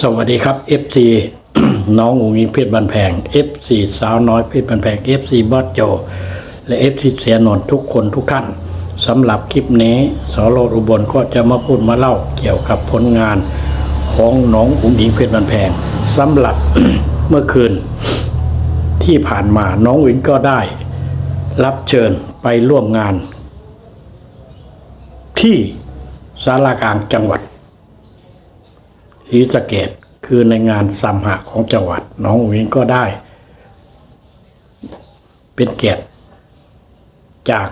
สวัสดีครับ FC น้องอุ๋งอิงเพชรบันแพง FC สาวน้อยเพชรบันแพง FC บอสโจ และ FC เสียนนท์ทุกคนทุกท่านสำหรับคลิปนี้สโรอุบลก็จะมาพูดมาเล่าเกี่ยวกับผลงานของน้องอุ๋งอิงเพชรบันแพงสำหรับเมื่อคืนที่ผ่านมาน้องอุ๋งอิงก็ได้ รับเชิญไปร่วมงาน ที่สารากลางจังหวัด ศรีสะเกดคือในงานสัมหะของจังหวัด น้องวิงก็ได้ เป็นเกียรติจาก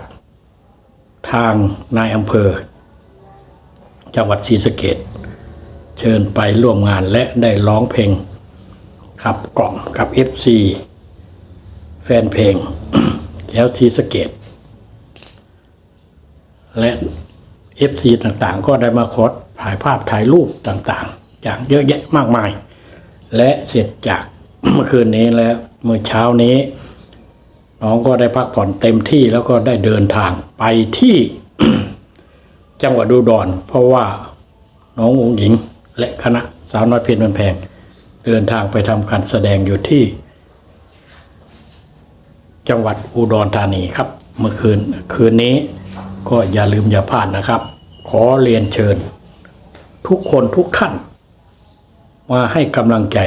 ทางนายอำเภอ จังหวัดศรีสะเกดเชิญไปร่วมงานและได้ร้องเพลงขับกล่อมกับ FC แฟนเพลงแถวศรีสะเกดและ FC ต่างๆ ก็ได้มาคดถ่ายภาพถ่ายรูปต่างๆ อย่างเยอะแยะมากมาย และเสร็จจากเมื่อคืนนี้แล้วเมื่อเช้านี้ น้องก็ได้พักผ่อนเต็มที่แล้วก็ได้เดินทางไปที่จังหวัดอุดรเพราะว่าน้ององหญิง และคณะสาวน้อยเพชรมันแพง เดินทางไปทำการแสดงอยู่ที่ จังหวัดอุดรธานีครับ เมื่อคืนคืนนี้ก็อย่าลืมอย่าพลาดนะครับ ขอเรียนเชิญ ทุกคนทุกท่าน มาให้กำลังใจ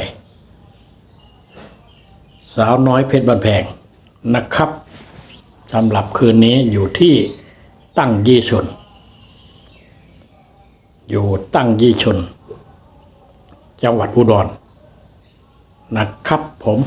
สาวน้อยเพชรบันแพงนะครับสำหรับคืนนี้อยู่ที่ตั้งยี่ชน อยู่ตั้งยี่ชน จังหวัดอุดรนะครับผม